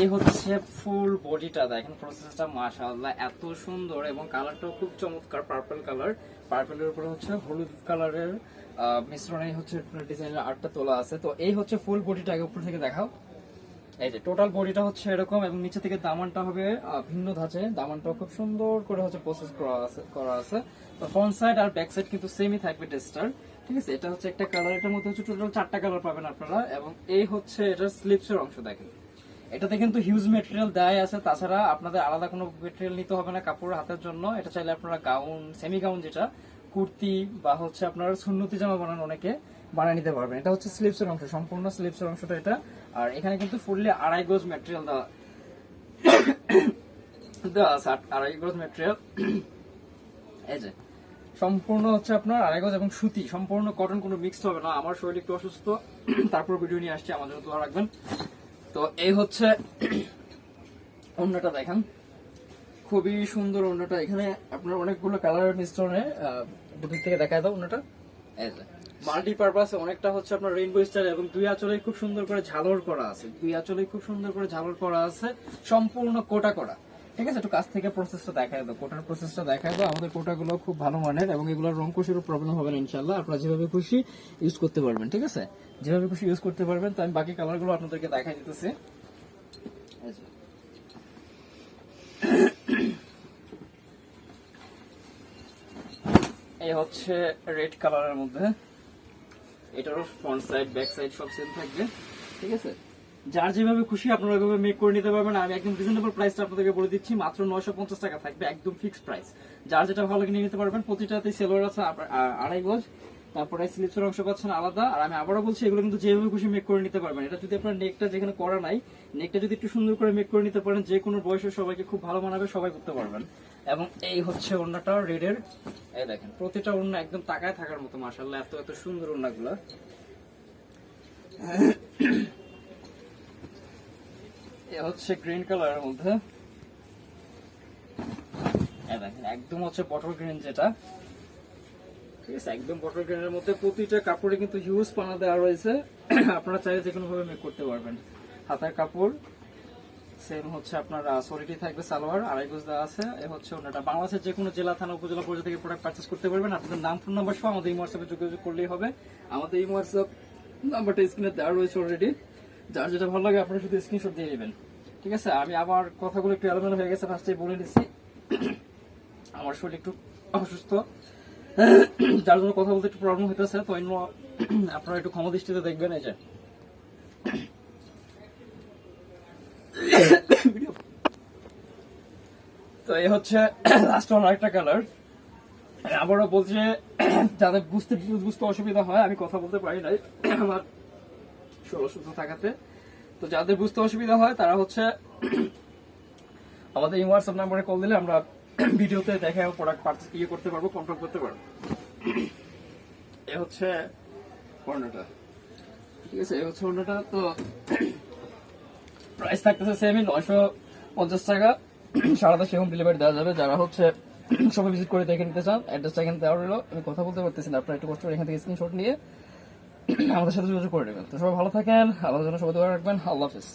এই হচ্ছে ফুল বডিটা দেখেন প্রসেসটা এত সুন্দর এবং কালারটাও খুব চমৎকার পার্পল কালার পার্পলের উপরে হচ্ছে হলুদ কালারের মিশ্রণে হচ্ছে ডিজাইনের আর্টটা তোলা আছে। তো এই হচ্ছে ফুল বডিটা উপর থেকে দেখাও। এই যে টোটাল বডিটা হচ্ছে এরকম এবং নিচে থেকে দামানটা হবে ভিন্ন ধাঁচে। দামানটা খুব সুন্দর করে হচ্ছে প্রসেস করা আছে করা আছে। ফ্রন্ট সাইড আর ব্যাক সাইড কিন্তু সেমই থাকবে টেস্টার ঠিক আছে? এটা হচ্ছে একটা কালার এটার মধ্যে হচ্ছে টোটাল চারটা কালার পাবেন আপনারা এবং এই হচ্ছে এটার স্লিপসের অংশ দেখেন। এটাতে কিন্তু হিউজ মেটেরিয়াল দেয় আছে, তাছাড়া আপনাদের আলাদা কোনো মেটেরিয়াল নিতে হবে না কাপড় হাতের জন্য। এটা চাইলে আপনারা গাউন সেমি গাউন যেটা, কুর্তি বা হচ্ছে আপনার সুন্নতি জামা বানান অনেকে। বানিয়ে নিতে পারবেন। এটা হচ্ছে স্লিপসের অংশ, সম্পূর্ণ স্লিপসের অংশটা এটা। আর এখানে কিন্তু ফুললি আড়াই গজ মেটেরিয়াল দেওয়া আড়াই গজ মেটেরিয়াল এই যে, সম্পূর্ণ হচ্ছে আপনার আড়াই গজ এবং সুতি, সম্পূর্ণ কটন কোনো মিক্সড হবে না। আমার শরীর একটু অসুস্থ, তারপর ভিডিও নিয়ে আসছি, আমার জন্য দোয়া রাখবেন। তো এই হচ্ছে অন্যটা দেখেন। খুবই সুন্দর অন্যটা। এখানে আপনার অনেকগুলো কালারের মিশ্রণে দুদিক থেকে দেখায় দাও অন্যটা। মাল্টি পারপাস অনেকটা হচ্ছে আপনার রেইনবো স্টাইল এবং দুই আঁচলে খুব সুন্দর করে ঝালর করা আছে। দুই আঁচলে খুব সুন্দর করে ঝালর করা আছে। সম্পূর্ণ কোটা করা ঠিক আছে, একটু কাছ থেকে প্রসেসটা কোটার প্রসেসটা আমাদের কোটাগুলো খুব ভালো মানের এবং এগুলোর রং প্রবলেম হবে না ইনশাল্লাহ আপনারা যেভাবে খুশি ইউজ করতে পারবেন, ঠিক আছে? যেভাবে খুশি ইউজ করতে পারবেন, তো আমি বাকি কালারগুলো আপনাদেরকে দেখাই দিতেছি। এই হচ্ছে রেড কালারের মধ্যে। এটারও ফ্রন্ট সাইড ব্যাক সাইড সব সেম থাকবে, ঠিক আছে? যার যেভাবে খুশি আপনারা ওইভাবে মেক করে নিতে পারবেন। আমি একদম রিজনেবল প্রাইসটা আপনাদেরকে বলে দিচ্ছি, মাত্র নয়শো পঞ্চাশ টাকা থাকবে, একদম ফিক্সড প্রাইস যার যেটা ভালো লাগে নিয়ে নিতে পারবেন, প্রতিটাতেই সেলোয়ার আছে আড়াই গজ। তারপরে স্লিপসের অংশ পাচ্ছেন আলাদা। আর আমি আবারও বলছি, এগুলো কিন্তু যেভাবে খুশি মেক করে নিতে পারবেন। এটা যদি আপনার নেকটা যেখানে করা নাই নেকটা যদি একটু সুন্দর করে মেক করে নিতে পারেন যে কোনো বয়সের সবাইকে খুব ভালো মানাবে, সবাই করতে পারবেন। এবং এই হচ্ছে ওড়নাটা রেডের এই দেখেন, প্রতিটা ওড়না একদম তাকায় থাকার মতো মাসাল্লাহ এত এত সুন্দর ওড়নাগুলো। এ হচ্ছে গ্রিন কালারের মধ্যে। একদম হচ্ছে বটল গ্রিন যেটা। ঠিক একদম বটল গ্রিনের মধ্যে প্রতিটা কাপড়ে কিন্তু হিউজ পানা দেওয়া রয়েছে। আপনারা চাইলে যে কোনো ভাবে মেক করতে পারবেন। হাতার কাপড় সেম হচ্ছে আপনার সলিটি থাকবে সালোয়ার, আড়াই গজ দেওয়া আছে। এ হচ্ছে ওনাটা। বাংলাদেশের যে কোনো জেলা, থানা, উপজেলা পর্যায়ে থেকে প্রোডাক্ট পারচেস করতে পারবেন। আপনাদের নাম ফোন নাম্বার সহ আমাদের এই হোয়াটসঅ্যাপে যোগাযোগ করলেই হবে। আমাদের এই হোয়াটসঅ্যাপ নাম্বারটা স্ক্রিনে দেওয়া রয়েছে অলরেডি যার যেটা ভালো লাগে, আপনারা শুধু স্ক্রিনশট দিয়ে নেবেন। ঠিক আছে? আমি আমার কথাগুলো একটু এলোমেলো হয়ে গেছে ফার্স্টে বলে নিচ্ছি। আমার শরীর একটু অসুস্থ। যার জন্য কথা বলতে একটু প্রবলেম হইতেছে, তো অন্য আপনারা একটু ক্ষমা দৃষ্টিতে দেখবেন এই যে। তো এই হচ্ছে লাস্ট ওয়ান আরেকটা কালার আবারও বলছে যাদের বুঝতে বুঝতে অসুবিধা হয়, আমি কথা বলতে পারি নাই, আমার অসুস্থ থাকাতে। তো যাদের বুঝতে অসুবিধা হয়, তারা হচ্ছে আমাদের হোয়াটসঅ্যাপ নাম্বারে কল দিলে আমরা ভিডিওতে দেখে প্রোডাক্ট পার্চেস ইয়ে করতে পারব কন্ট্রোল করতে পারব। এ হচ্ছে পণ্যটা। ঠিক আছে এই হচ্ছে পণ্যটা। তো প্রাইস থাকতেছে সেমই নয়শো পঞ্চাশ টাকা। সারা দেশে হোম ডেলিভারি দেওয়া যাবে। যারা হচ্ছে সবাই ভিজিট করে দেখে নিতে চান অ্যাড্রেসটা এখানে দেওয়া রইল। আমি কথা বলতে পারতেছি না, আপনারা একটু কষ্ট এখান থেকে স্ক্রিনশট নিয়ে আমাদের সাথে যোগাযোগ করে নেবেন। তো সবাই ভালো থাকেন আল্লাহ যেন সবাই দোয়া রাখবেন। আল্লাহ হাফিজ।